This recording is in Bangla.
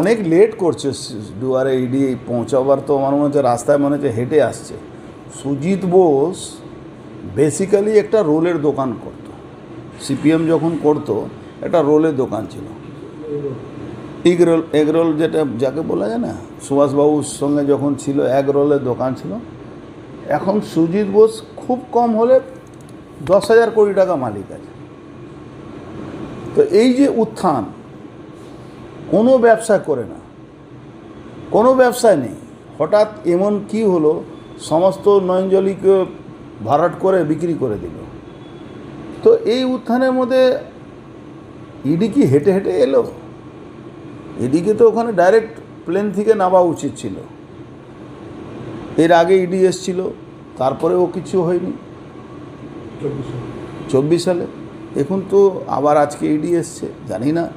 অনেক লেট করছে। দুয়ারে ইডি পৌঁছাবার তো আমার মনে হচ্ছে রাস্তায় মনে হচ্ছে হেঁটে আসছে। সুজিত বোস বেসিক্যালি একটা রোলের দোকান করতো। সিপিএম যখন করতো, একটা রোলের দোকান ছিল। এগ রোল এগ রোল যেটা, যাকে বলা যায় না সুভাষবাবুর সঙ্গে যখন ছিল এগ রোলের দোকান ছিল। এখন সুজিত বোস খুব কম হলে দশ হাজার কোটি টাকা মালিক আছে। তো এই যে উত্থান কোনো ব্যবসা করে না। কোনো ব্যবসায় নেই। হঠাৎ এমন কি হলো সমস্ত নয়নজলিকে ভাড়াট করে বিক্রি করে দিল। তো এই উত্থানের মধ্যে ইডি কি হেঁটে হেঁটে এলো? ইডিকে তো ওখানে ডাইরেক্ট প্লেন থেকে নামা উচিত ছিল। এর আগে ইডি এসছিল তারপরেও কিছু হয়নি। চব্বিশ সালে। এখন তো আবার আজকে ইডি এসছে জানি না।